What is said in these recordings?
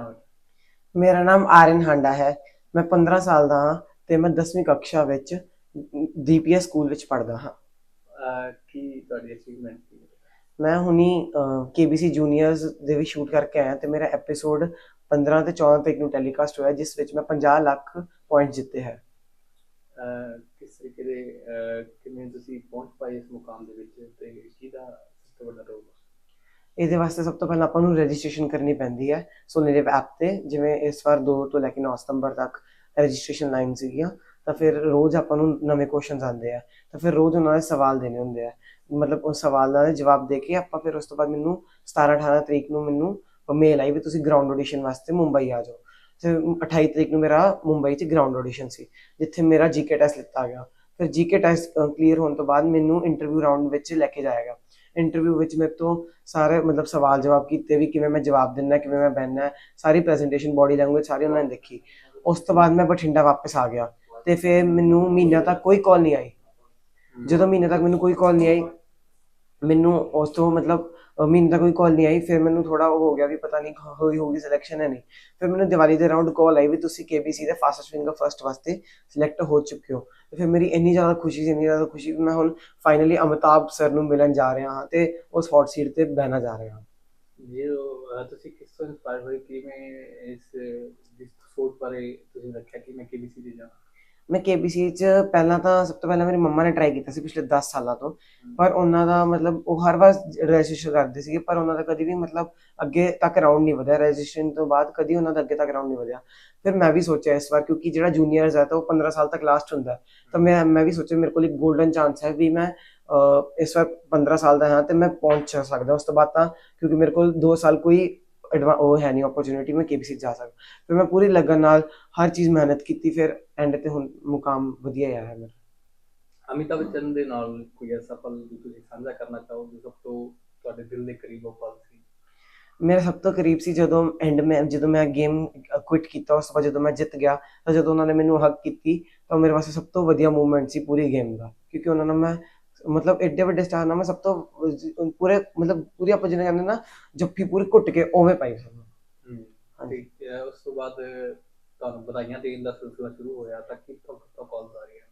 ਹੈ ਮੇਰਾ ਨਾਮ ਆਰਨ ਹਾਂਡਾ ਹੈ। ਮੈਂ 15 ਸਾਲ ਦਾ ਹਾਂ ਤੇ ਮੈਂ 10ਵੀਂ ਕਕਸ਼ਾ ਵਿੱਚ ਦੀਪੀਐਸ ਸਕੂਲ ਵਿੱਚ ਪੜ੍ਹਦਾ ਹਾਂ। ਅਹ ਕੀ ਤੁਹਾਡੀ ਅਚੀਵਮੈਂਟ ਸੀ ਮੈਂ ਹੁਣੀ ਕੇਬੀਸੀ ਜੂਨੀਅਰਸ ਦੇ ਵੀ ਸ਼ੂਟ ਕਰਕੇ ਆਇਆ ਤੇ ਮੇਰਾ ਐਪੀਸੋਡ 15 ਤੇ 14 ਤਰੀਕ ਨੂੰ ਟੈਲੀਕਾਸਟ ਹੋਇਆ ਜਿਸ ਵਿੱਚ ਮੈਂ 50 ਲੱਖ ਪੁਆਇੰਟ ਜਿੱਤੇ ਹੈ। ਅਹ ਕਿਸ ਤਰੀਕੇ ਦੇ ਅਹ ਕਿਵੇਂ ਤੁਸੀਂ ਪਹੁੰਚ ਪਾਏ ਇਸ ਮੁਕਾਮ ਦੇ ਵਿੱਚ ਤੇ ਕਿਹਦਾ ਸਭ ਤੋਂ ਵੱਡਾ ਰੋਲ? ਇਹਦੇ ਵਾਸਤੇ ਸਭ ਤੋਂ ਪਹਿਲਾਂ ਆਪਾਂ ਨੂੰ ਰਜਿਸਟ੍ਰੇਸ਼ਨ ਕਰਨੀ ਪੈਂਦੀ ਹੈ ਸੋਨੀਲਿਵ ਐਪ ਤੇ, ਜਿਵੇਂ ਇਸ ਵਾਰ 2 ਤੋਂ ਲੈ ਕੇ 9 ਸਤੰਬਰ ਤੱਕ ਰਜਿਸਟ੍ਰੇਸ਼ਨ ਲਾਈਨ ਸੀਗੀਆਂ, ਤਾਂ ਫਿਰ ਰੋਜ਼ ਆਪਾਂ ਨੂੰ ਨਵੇਂ ਕੁਐਸਚਨਸ ਆਉਂਦੇ ਆ, ਤਾਂ ਫਿਰ ਰੋਜ਼ ਉਹਨਾਂ ਦੇ ਸਵਾਲ ਦੇਣੇ ਹੁੰਦੇ ਆ। ਮਤਲਬ ਉਹ ਸਵਾਲ ਦੇ ਜਵਾਬ ਦੇ ਕੇ ਆਪਾਂ ਫਿਰ ਉਸ ਤੋਂ ਬਾਅਦ ਮੈਨੂੰ 17 18 ਤਰੀਕ ਨੂੰ ਮੈਨੂੰ ਮੇਲ ਆਈ ਵੀ ਤੁਸੀਂ ਗਰਾਊਂਡ ਆਡੀਸ਼ਨ ਵਾਸਤੇ ਮੁੰਬਈ ਆ ਜਾਓ। ਤੇ 28 ਤਰੀਕ ਨੂੰ ਮੇਰਾ ਮੁੰਬਈ 'ਚ ਗਰਾਊਂਡ ਆਡੀਸ਼ਨ ਸੀ, ਜਿੱਥੇ ਮੇਰਾ ਜੀਕੇ ਟੈਸਟ ਲਿੱਤਾ ਗਿਆ। ਫਿਰ ਜੀਕੇ ਟੈਸਟ ਕਲੀਅਰ ਹੋਣ ਤੋਂ ਬਾਅਦ ਮੈਨੂੰ ਇੰਟਰਵਿਊ ਰਾਊਂਡ ਵਿੱਚ ਲੈ ਕੇ ਜਾਇਆ ਗਿਆ। ਇੰਟਰਵਿਊ ਵਿੱਚ ਮੇਰੇ ਤੋਂ ਸਾਰੇ ਮਤਲਬ ਸਵਾਲ ਜਵਾਬ ਕੀਤੇ ਵੀ ਕਿਵੇਂ ਮੈਂ ਜਵਾਬ ਦਿੰਦਾ ਕਿਵੇਂ ਮੈਂ ਬਹਿਣਾ ਸਾਰੀ ਪ੍ਰੈਜੈਂਟੇਸ਼ਨ ਬੋਡੀ ਲੈਂਗੁਏਜ ਸਾਰੀ ਉਹਨਾਂ ਨੇ ਦੇਖੀ। ਉਸ ਤੋਂ ਬਾਅਦ ਮੈਂ ਬਠਿੰਡਾ ਵਾਪਸ ਆ ਗਿਆ ਤੇ ਫਿਰ ਮੈਨੂੰ ਮਹੀਨਾ ਤੱਕ ਕੋਈ ਕਾਲ ਨਹੀਂ ਆਈ। ਜਦੋਂ ਮਹੀਨੇ ਤੱਕ ਮੈਨੂੰ ਕੋਈ ਕਾਲ ਨਹੀਂ ਆਈ ਮੈਨੂੰ ਉਸ ਤੋਂ ਮਤਲਬ ਮਹੀਨੇ ਤੱਕ ਕੋਈ ਕਾਲ ਨਹੀਂ ਆਈ, ਫਿਰ ਮੈਨੂੰ ਥੋੜਾ ਉਹ ਹੋ ਗਿਆ ਵੀ ਪਤਾ ਨਹੀਂ ਹੋਈ ਹੋਗੀ ਸਿਲੈਕਸ਼ਨ ਹੈ ਨਹੀਂ। ਫਿਰ ਮੈਨੂੰ ਦੀਵਾਲੀ ਦੇ ਰਾਉਂਡ ਕਾਲ ਆਈ ਵੀ ਤੁਸੀਂ KBC ਦੇ ਫਾਸਟੈਸਟ ਫਿੰਗਰ ਫਰਸਟ ਵਾਸਤੇ ਸਿਲੈਕਟ ਹੋ ਚੁੱਕੇ ਹੋ। ਤੇ ਫਿਰ ਮੇਰੀ ਇੰਨੀ ਜ਼ਿਆਦਾ ਖੁਸ਼ੀ ਸੀ, ਇੰਨੀ ਜ਼ਿਆਦਾ ਖੁਸ਼ੀ ਵੀ ਮੈਂ ਹੁਣ ਫਾਈਨਲੀ ਅਮਿਤਾਭ ਸਰ ਨੂੰ ਮਿਲਣ ਜਾ ਰਿਹਾ ਹਾਂ ਤੇ ਉਸ ਹੌਟ ਸੀਟ ਤੇ ਬਹਿਣਾ ਜਾ ਰਿਹਾ ਹਾਂ। ਜੀ ਤੁਸੀਂ ਕਿਸ ਤੋਂ ਇਨਸਪਾਇਰ ਹੋਏ? ਕਿਵੇਂ ਇਸ, ਜਿਸ ਸੋਚ ਬਾਰੇ ਤੁਸੀਂ ਰੱਖਿਆ? ਕਿ ਮੈਂ KBC ਦੇ ਜਾਵਾਂ ਮੈਂ KBC ਚ ਪਹਿਲਾਂ ਤਾਂ ਸਭ ਤੋਂ ਪਹਿਲਾਂ ਮੇਰੀ ਮੰਮਾ ਨੇ ਟਰਾਈ ਕੀਤਾ ਸੀ ਪਿਛਲੇ 10 ਸਾਲਾਂ ਤੋਂ। ਪਰ ਉਹਨਾਂ ਦਾ ਮਤਲਬ ਉਹ ਹਰ ਵਾਰ ਰਜਿਸਟ੍ਰੇਸ਼ਨ ਕਰਦੇ ਸੀਗੇ ਪਰ ਉਹਨਾਂ ਦਾ ਕਦੀ ਵੀ ਮਤਲਬ ਅੱਗੇ ਤੱਕ ਰਾਉਂਡ ਨਹੀਂ ਵਧਿਆ। ਰਜਿਸਟ੍ਰੇਸ਼ਨ ਤੋਂ ਬਾਅਦ ਕਦੀ ਉਹਨਾਂ ਦਾ ਅੱਗੇ ਤੱਕ ਰਾਉਂਡ ਨਹੀਂ ਵਧਿਆ। ਫਿਰ ਮੈਂ ਵੀ ਸੋਚਿਆ ਇਸ ਵਾਰ ਕਿਉਂਕਿ ਜਿਹੜਾ ਜੂਨੀਅਰਸ ਹੈ ਤਾਂ ਉਹ 15 ਸਾਲ ਤੱਕ ਲਾਸਟ ਹੁੰਦਾ। ਤਾਂ ਮੈਂ ਮੈਂ ਵੀ ਸੋਚਿਆ ਮੇਰੇ ਕੋਲ ਇੱਕ 골ਡਨ ਚਾਂਸ ਹੈ ਵੀ ਮੈਂ ਇਸ ਵਾਰ 15 ਸਾਲ ਦਾ ਹਾਂ ਤੇ ਮੈਂ ਪਹੁੰਚ ਸਕਦਾ। ਉਸ ਤੋਂ ਬਾਅਦ ਤਾਂ ਕਿਉਂਕਿ ਮੇਰੇ ਕੋਲ 2 ਸਾਲ ਕੋਈ ਐਡਵਾ ਉਹ ਹੈ ਨਹੀਂ ਓਪਰਚ्युनिटी ਮੈਂ ਕੇਬੀਸੀ ਜਾ ਸਕਦਾ। ਫਿਰ ਮੈਂ ਪੂਰੀ ਲਗਨ ਨਾਲ ਹਰ ਚੀਜ਼ ਮਿਹਨਤ ਕੀਤੀ ਫਿਰ ਐਂਡ ਤੇ ਹੁਣ ਮੁਕਾਮ ਵਧੀਆ ਆਇਆ ਹੈ ਮੇਰਾ। ਅਮਿਤਾਭ ਬੱਚਨ ਦੇ ਨਾਲ ਕੋਈ ਐਸਾ ਪਲ ਜੋ ਤੁਸੀਂ ਸਾਂਝਾ ਕਰਨਾ ਚਾਹੋ ਸਭ ਤੋਂ ਤੁਹਾਡੇ ਦਿਲ ਦੇ ਕਰੀਬ ਉਹ ਪਲ ਸੀ? ਮੇਰਾ ਸਭ ਤੋਂ ਕਰੀਬ ਸੀ ਜਦੋਂ ਐਂਡ ਮੈਂ ਜਦੋਂ ਮੈਂ ਗੇਮ ਕੁਇਟ ਕੀਤਾ ਉਸ ਤੋਂ ਜਦੋਂ ਮੈਂ ਜਿੱਤ ਗਿਆ ਤਾਂ ਜਦੋਂ ਉਹਨਾਂ ਨੇ ਮੈਨੂੰ ਹੱਗ ਕੀਤੀ ਤਾਂ ਮੇਰੇ ਵਾਸਤੇ ਸਭ ਤੋਂ ਵਧੀਆ ਮੂਮੈਂਟ ਸੀ ਪੂਰੀ ਗੇਮ ਦਾ। ਕਿਉਂਕਿ ਉਹਨਾਂ ਨਾਲ ਮੈਂ ਮਤਲਬ ਐਡੇ ਵੱਡੇ ਸਟਾਰ ਨਾਲ ਮੈਂ ਸਭ ਤੋਂ ਪੂਰੇ ਮਤਲਬ ਪੂਰੀ ਆਪਾਂ ਜਿਹਨੇ ਕਹਿੰਦੇ ਨਾ ਜੱਫੀ ਪੂਰੀ ਘੁੱਟ ਕੇ ਉਵੇਂ ਪਾਈ ਸੀ। ਹਾਂਜੀ। ਉਸ ਤੋਂ ਬਾਅਦ ਤੁਹਾਨੂੰ ਵਧਾਈਆਂ ਦੇਣ ਦਾ ਸਿਲਸਿਲਾ ਸ਼ੁਰੂ ਹੋਇਆ ਤਾਂ ਕਿੱਥੋਂ ਕਿੱਥੋਂ ਕਾਲਸ ਆ ਰਹੀਆਂ?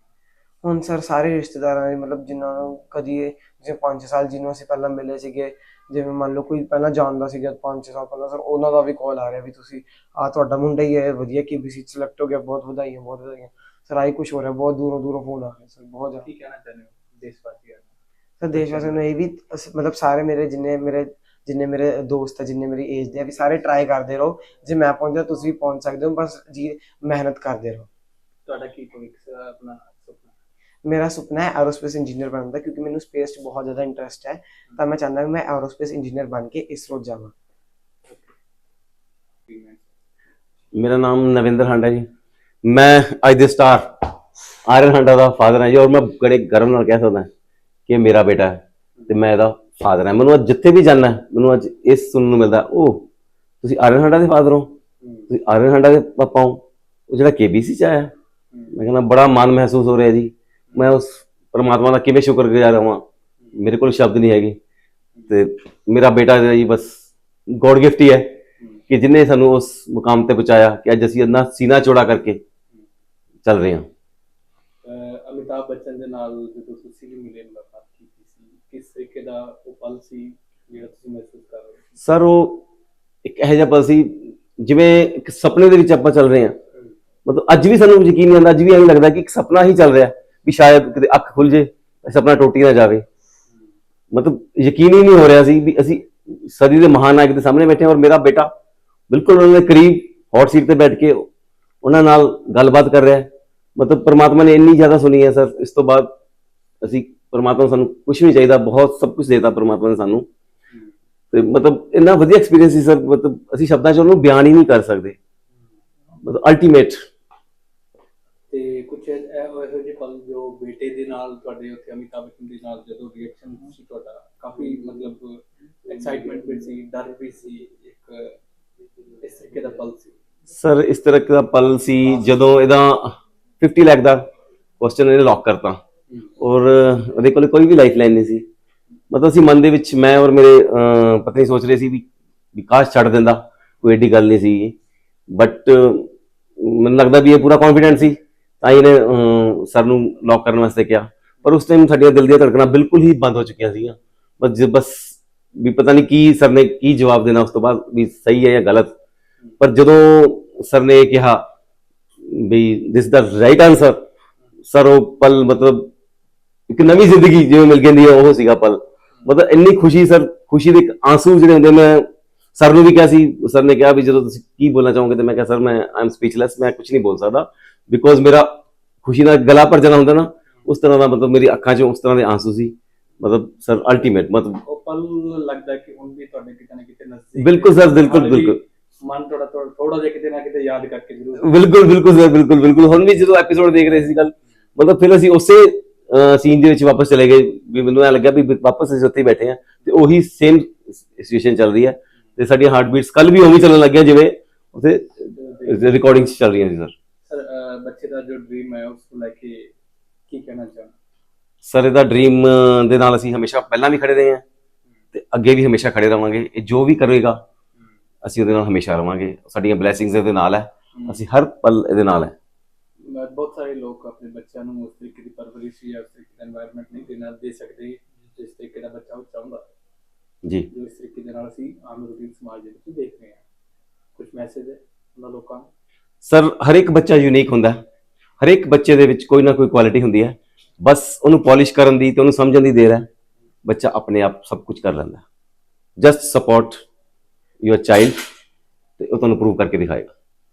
ਹੁਣ ਸਰ ਸਾਰੇ ਰਿਸ਼ਤੇਦਾਰਾਂ ਦੇ ਮਤਲਬ ਜਿਨ੍ਹਾਂ ਨੂੰ ਕਦੀ ਜਿਵੇਂ 5 ਸਾਲ ਜਿਹਨੂੰ ਅਸੀਂ ਪਹਿਲਾਂ ਮਿਲੇ ਸੀਗੇ ਜਿਵੇਂ ਮੰਨ ਲਓ ਕੋਈ ਪਹਿਲਾਂ ਜਾਣਦਾ ਸੀਗਾ 5 ਸਾਲ ਪਹਿਲਾਂ ਸਰ ਉਹਨਾਂ ਦਾ ਵੀ ਕਾਲ ਆ ਰਿਹਾ ਵੀ ਤੁਸੀਂ ਆ ਤੁਹਾਡਾ ਮੁੰਡਾ ਹੀ ਹੈ ਵਧੀਆ KBC ਸਿਲੈਕਟ ਹੋ ਗਿਆ ਬਹੁਤ ਵਧਾਈਆਂ ਬਹੁਤ ਵਧਾਈਆਂ। ਸਰ ਆਈ ਕੁਝ ਹੋ ਰਿਹਾ ਬਹੁਤ ਦੂਰੋਂ ਦੂਰੋਂ ਫੋਨ ਆ ਰਹੇ ਸਰ ਬਹੁਤ ਜ਼ਿਆਦਾ। ਕੀ ਕਹਿਣਾ ਚਾਹੁੰਦੇ ਹੋ? ਦੇਸ਼ ਵਾਸੀਆਂ ਨੂੰ ਸਰ ਦੇਸ਼ ਵਾਸੀਆਂ ਨੂੰ ਇਹ ਵੀ ਅਸ- ਮਤਲਬ ਸਾਰੇ ਮੇਰੇ ਜਿੰਨੇ ਮੇਰੇ ਜਿੰਨੇ ਮੇਰੇ ਦੋਸਤ ਹੈ ਜਿੰਨੇ ਮੇਰੀ ਏਜ ਦੇ ਆ ਵੀ ਸਾਰੇ ਟਰਾਈ ਕਰਦੇ ਰਹੋ। ਜੇ ਮੈਂ ਪਹੁੰਚਦਾ ਤੁਸੀਂ ਵੀ ਪਹੁੰਚ ਸਕਦੇ ਹੋ ਬਸ ਜੀ ਮਿਹਨਤ ਕਰਦੇ ਰਹੋ। ਤੁਹਾਡਾ ਕੀ ਭਵਿੱਖ ਸੀ, ਆਪਣਾ ਸੁਪਨਾ? ਮੇਰਾ ਸੁਪਨਾ ਹੈ ਐਰੋਸਪੇਸ ਇੰਜੀਨੀਅਰ ਬਣਨ ਦਾ ਕਿਉਂਕਿ ਮੈਨੂੰ ਸਪੇਸ 'ਚ ਬਹੁਤ ਜ਼ਿਆਦਾ ਇੰਟਰਸਟ ਹੈ। ਤਾਂ ਮੈਂ ਚਾਹੁੰਦਾ ਕਿ ਮੈਂ ਐਰੋਸਪੇਸ ਇੰਜੀਨੀਅਰ ਬਣ ਕੇ ਇਸਰੋ ਜਾਵਾਂ। ਮੇਰਾ ਨਾਮ ਨਵਿੰਦਰ ਹਾਂਡਾ ਜੀ। ਮੈਂ ਅੱਜ ਦੇ ਸਟਾਰ ਆਰਨ ਹਾਂਡਾ ਦਾ ਫਾਦਰ ਹੈ ਜੀ, ਔਰ ਮੈਂ ਬੜੇ ਗਰਮ ਨਾਲ ਕਹਿ ਸਕਦਾ ਕਿ ਇਹ ਮੇਰਾ ਬੇਟਾ ਹੈ ਤੇ ਮੈਂ ਇਹਦਾ ਫਾਦਰ ਹਾਂ। ਮੈਨੂੰ ਅੱਜ ਜਿੱਥੇ ਵੀ ਜਾਣਾ, ਮੈਨੂੰ ਅੱਜ ਇਹ ਸੁਣਨ ਨੂੰ ਮਿਲਦਾ ਉਹ ਤੁਸੀਂ ਆਰਨ ਹਾਂਡਾ ਦੇ ਫਾਦਰ ਹੋ? ਤੁਸੀਂ ਆਰਨ ਹਾਂਡਾ ਦੇ ਪਾਪਾ ਹੋ? ਉਹ ਜਿਹੜਾ ਕੇਬੀਸੀ ਚ ਆਇਆ। ਮੈਂ ਕਹਿੰਦਾ, ਬੜਾ ਮਾਣ ਮਹਿਸੂਸ ਹੋ ਰਿਹਾ ਜੀ। ਮੈਂ ਉਸ ਪਰਮਾਤਮਾ ਦਾ ਕਿਵੇਂ ਸ਼ੁਕਰਗੁਜ਼ਾਰ ਹਾਂ ਮੇਰੇ ਕੋਲ ਸ਼ਬਦ ਨਹੀਂ ਹੈਗੇ। ਤੇ ਮੇਰਾ ਬੇਟਾ ਜੀ, ਬਸ ਗੋਡ ਗਿਫਟ ਹੀ ਹੈ ਕਿ ਜਿਨੇ ਸਾਨੂੰ ਉਸ ਮੁਕਾਮ ਤੇ ਪਹੁੰਚਾਇਆ ਕਿ ਅੱਜ ਅਸੀਂ ਇੰਨਾ ਸੀਨਾ ਚੌੜਾ ਕਰਕੇ ਚੱਲ ਰਹੇ ਹਾਂ। ਅਮਿਤਾਭ ਬੱਚਨ ਦੇ ਨਾਲ ਜਦੋਂ ਤੁਸੀਂ ਵੀ ਮਿਲੇ, ਮੁਲਾਕਾਤ ਕੀਤੀ ਸੀ, ਕਿਸ ਤਰੀਕੇ ਦਾ ਉਹ ਪਲ ਸੀ ਜਿਹੜਾ ਤੁਸੀਂ ਮਹਿਸੂਸ ਕਰ ਰਹੇ ਹੋ ਸਰ, ਉਹ ਇੱਕ ਇਹੋ ਜਿਹਾ ਪਲ ਸੀ, ਜਿਵੇਂ ਇੱਕ ਸੁਪਨੇ ਦੇ ਵਿੱਚ ਆਪਾਂ ਚੱਲ ਰਹੇ ਹਾਂ। ਮਤਲਬ ਅੱਜ ਵੀ ਸਾਨੂੰ ਯਕੀਨ ਨਹੀਂ ਆਉਂਦਾ, ਅੱਜ ਵੀ ਐਂ ਲੱਗਦਾ ਕਿ ਇੱਕ ਸੁਪਨਾ ਹੀ ਚੱਲ ਰਿਹਾ ਵੀ ਸ਼ਾਇਦ ਕਿਤੇ ਅੱਖ ਖੁੱਲ ਜੇ, ਸੁਪਨਾ ਟੁੱਟ ਨਾ ਜਾਵੇ। ਮਤਲਬ ਯਕੀਨ ਹੀ ਨਹੀਂ ਹੋ ਰਿਹਾ ਸੀ ਵੀ ਅਸੀਂ ਸਦੀ ਦੇ ਮਹਾਨਾਇਕ ਦੇ ਸਾਹਮਣੇ ਬੈਠੇ ਹਾਂ ਔਰ ਮੇਰਾ ਬੇਟਾ ਬਿਲਕੁਲ ਉਹਨਾਂ ਦੇ ਕਰੀਬ ਹੌਟ ਸੀਟ ਤੇ ਬੈਠ ਕੇ ਉਹਨਾਂ ਨਾਲ ਗੱਲਬਾਤ ਕਰ ਰਿਹਾ ਹੈ। ਮਤਲਬ ਪ੍ਰਮਾਤਮਾ ਨੇ ਇੰਨੀ ਜ਼ਿਆਦਾ ਸੁਣੀ ਹੈ ਸਰ ਇਸ ਤੋਂ ਬਾਅਦ ਅਸੀਂ ਪ੍ਰਮਾਤਮਾ ਸਾਨੂੰ ਕੁਝ ਨਹੀਂ ਚਾਹੀਦਾ ਬਹੁਤ ਸਭ ਕੁਝ ਦੇਤਾ ਪ੍ਰਮਾਤਮਾ ਨੇ ਸਾਨੂੰ। ਤੇ ਮਤਲਬ ਇੰਨਾ ਵਧੀਆ ਐਕਸਪੀਰੀਅੰਸ ਸੀ ਸਰ ਮਤਲਬ ਅਸੀਂ ਸ਼ਬਦਾਂ 'ਚ ਉਹਨੂੰ ਬਿਆਨ ਹੀ ਨਹੀਂ ਕਰ ਸਕਦੇ। ਮਤਲਬ ਅਲਟੀਮੇਟ ਤੇ ਕੁਝ ਇਹੋ ਜਿਹੇ ਪਲ ਜੋ ਬੇਟੇ ਦੇ ਨਾਲ ਤੁਹਾਡੇ ਉੱਥੇ ਅਮਿਤਾਭ ਬੱਚਨ ਦੇ ਨਾਲ ਜਦੋਂ ਰਿਐਕਸ਼ਨ ਸੀ ਤੁਹਾਡਾ ਕਾਫੀ ਮਤਲਬ ਐਕਸਾਈਟਮੈਂਟ ਵੀ ਸੀ ਡਰ ਵੀ ਸੀ ਇੱਕ ਇਸ ਤਰੀਕੇ ਦਾ ਪਲ ਸੀ। ਸਰ ਇਸ ਤਰ੍ਹਾਂ ਦਾ ਪਲ ਸੀ ਜਦੋਂ ਇਹਦਾ 50 ਲੱਖ ਦਾ ਕੁਐਸਚਨ ਇਹਨੇ ਲੌਕ ਕਰਤਾ। ਔਰ ਉਹਦੇ ਕੋਲ ਕੋਈ ਵੀ ਲਾਈਫ ਲਾਈਨ ਨਹੀਂ ਸੀ। ਮਤਲਬ ਅਸੀਂ ਮਨ ਦੇ ਵਿੱਚ ਮੈਂ ਔਰ ਮੇਰੇ ਪਤਨੀ ਸੋਚ ਰਹੇ ਸੀ ਵੀ ਵੀ ਛੱਡ ਦਿੰਦਾ, ਕੋਈ ਏਡੀ ਗੱਲ ਨਹੀਂ ਸੀ ਬਟ ਮੈਨੂੰ ਲੱਗਦਾ ਵੀ ਇਹ ਪੂਰਾ ਕੌਨਫੀਡੈਂਟ ਸੀ, ਤਾਂ ਹੀ ਇਹਨੇ ਸਰ ਨੂੰ ਲੌਕ ਕਰਨ ਵਾਸਤੇ ਕਿਹਾ। ਪਰ ਉਸ ਟਾਈਮ ਸਾਡੀਆਂ ਦਿਲ ਦੀਆਂ ਧੜਕਣਾਂ ਬਿਲਕੁਲ ਹੀ ਬੰਦ ਹੋ ਚੁੱਕੀਆਂ ਸੀਗੀਆਂ। ਬਸ ਜ- ਬਸ ਵੀ ਪਤਾ ਨਹੀਂ ਕੀ ਸਰ ਨੇ ਕੀ ਜਵਾਬ ਦੇਣਾ ਉਸ ਤੋਂ ਬਾਅਦ, ਵੀ ਸਹੀ ਹੈ ਜਾਂ ਗਲਤ। ਪਰ ਜਦੋਂ ਸਰ ਨੇ ਇਹ ਕਿਹਾ ਵੀ this the right answer sir ਉਹ ਪਲ ਮਤਲਬ ਇੱਕ ਨਵੀਂ ਜ਼ਿੰਦਗੀ ਜਿਵੇਂ ਮਿਲ ਗਈ ਉਹ ਸੀਗਾ ਪਲ। ਮਤਲਬ ਇੰਨੀ ਖੁਸ਼ੀ ਸਰ ਖੁਸ਼ੀ ਦੇ ਆਂਸੂ ਜਿਹੜੇ ਹੁੰਦੇ ਮੈਂ ਸਰ ਨੂੰ ਵੀ ਕਿਹਾ ਸੀ ਸਰ ਨੇ ਕਿਹਾ ਵੀ ਜਦੋਂ ਤੁਸੀਂ ਕੀ ਬੋਲਣਾ ਚਾਹੋਗੇ ਤੇ ਮੈਂ ਕਿਹਾ ਸਰ ਮੈਂ ਆਮ ਸਪੀਚਲੈਸ ਮੈਂ ਕੁਝ ਨਹੀਂ ਬੋਲ ਸਕਦਾ। ਬਿਕੋਜ਼ ਮੇਰਾ ਖੁਸ਼ੀ ਨਾਲ ਗਲਾ ਭਰ ਜਾਣਾ ਹੁੰਦਾ ਨਾ ਉਸ ਤਰ੍ਹਾਂ ਦਾ ਮਤਲਬ ਮੇਰੀ ਅੱਖਾਂ 'ਚ ਉਸ ਤਰ੍ਹਾਂ ਦੇ ਆਂਸੂ ਸੀ। ਮਤਲਬ ਸਰ ਅਲਟੀਮੇਟ ਮਤਲਬ ਉਹ ਪਲ ਲੱਗਦਾ ਕਿ ਹੁਣ ਵੀ ਤੁਹਾਡੇ ਕਿਤੇ ਨਾ ਕਿਤੇ ਨਜ਼ਦੀਕ ਬਿਲਕੁਲ sir, ਬਿਲਕੁਲ, ਬਿਲਕੁਲ। ਮਨ ਥੋੜਾ ਥੋੜਾ ਜਿਹਾ ਕਿਤੇ ਨਾ ਕਿਤੇ ਯਾਦ ਕਰਕੇ ਜ਼ਰੂਰ ਬਿਲਕੁਲ ਬਿਲਕੁਲ ਸਰ ਬਿਲਕੁਲ ਬਿਲਕੁਲ। ਹੁਣ ਵੀ ਜਦੋਂ ਐਪੀਸੋਡ ਦੇਖ ਰਹੇ ਸੀ ਕੱਲ ਮਤਲਬ ਫਿਰ ਅਸੀਂ ਉਸੇ ਸੀਨ ਦੇ ਵਿੱਚ ਵਾਪਸ ਚਲੇ ਗਏ ਵੀ ਮੈਨੂੰ ਐ ਲੱਗਿਆ ਵੀ ਵਾਪਸ ਅਸੀਂ ਉੱਥੇ ਬੈਠੇ ਆ ਤੇ ਉਹੀ ਸੇਮ ਸਿਚੁਏਸ਼ਨ ਚੱਲ ਰਹੀ ਹੈ ਤੇ ਸਾਡੀਆਂ ਹਾਰਟ ਬੀਟਸ ਕੱਲ ਵੀ ਉਵੇਂ ਚੱਲਣ ਲੱਗੀਆਂ ਜਿਵੇਂ ਉੱਥੇ ਰਿਕਾਰਡਿੰਗਸ ਚੱਲ ਰਹੀਆਂ ਸੀ ਸਰ। ਸਰ ਬੱਚੇ ਦਾ ਜੋ ਡ੍ਰੀਮ ਹੈ ਉਸ ਨੂੰ ਲੈ ਕੇ ਕੀ ਕਹਿਣਾ ਚਾਹੁੰਦੇ ਸਰ ਇਹਦਾ ਡ੍ਰੀਮ ਦੇ ਨਾਲ ਅਸੀਂ ਹਮੇਸ਼ਾ ਪਹਿਲਾਂ ਵੀ ਖੜੇ ਰਹੇ ਹਾਂ ਤੇ ਅੱਗੇ ਵੀ ਹਮੇਸ਼ਾ ਖੜੇ ਰਵਾਂਗੇ। ਇਹ ਜੋ ਵੀ ਕਰੇਗਾ ਅਸੀਂ ਉਹਦੇ ਨਾਲ ਹਮੇਸ਼ਾ ਰਵਾਂਗੇ। ਸਾਡੀਆਂ ਬਲੇਸਿੰਗਸ ਇਹਦੇ ਨਾਲ ਹੈ। ਅਸੀਂ ਹਰ ਪਲ ਇਹਦੇ ਨਾਲ ਹੈ। ਬਹੁਤ ਸਾਰੇ ਲੋਕ ਆਪਣੇ ਬੱਚਿਆਂ ਨੂੰ ਉਸ ਤਰੀਕੇ ਦੀ ਪਰਵਰਿਸ਼ ਜਾਂ ਉਸ ਤਰੀਕੇ ਦਾ এনवायरमेंਟ ਨਹੀਂ ਦੇਣਾ ਦੇ ਸਕਦੇ ਜਿਸ ਤਰੀਕੇ ਦਾ ਬੱਚਾ ਉਹ ਚਾਹੁੰਦਾ। ਜੀ। ਜੋ ਤਰੀਕੇ ਦੇ ਨਾਲ ਅਸੀਂ ਆਮ ਰੂਟੀਨ ਸਮਾਜ ਦੇ ਵਿੱਚ ਦੇਖ ਰਹੇ ਹਾਂ। ਕੁਝ ਮੈਸੇਜ ਹੈ ਉਹਨਾਂ ਲੋਕਾਂ ਸਰ ਹਰ ਇੱਕ ਬੱਚਾ ਯੂਨੀਕ ਹੁੰਦਾ ਹਰ ਇੱਕ ਬੱਚੇ ਦੇ ਵਿੱਚ ਕੋਈ ਨਾ ਕੋਈ ਕੁਆਲਿਟੀ ਹੁੰਦੀ ਹੈ। ਬਸ ਉਹਨੂੰ ਪਾਲਿਸ਼ ਕਰਨ ਦੀ ਤੇ ਉਹਨੂੰ ਸਮਝਣ ਦੀ ਦੇਰ ਹੈ। ਬੱਚਾ ਆਪਣੇ ਆਪ ਸਭ ਕੁਝ ਕਰ ਲੈਂਦਾ ਜਸਟ ਸਪੋਰਟ ਯੂਰ ਚਾਈਲਡ ਤੇ ਉਹ ਤੁਹਾਨੂੰ ਪ੍ਰੂਵ ਕਰਕੇ ਦਿਖਾਏਗਾ।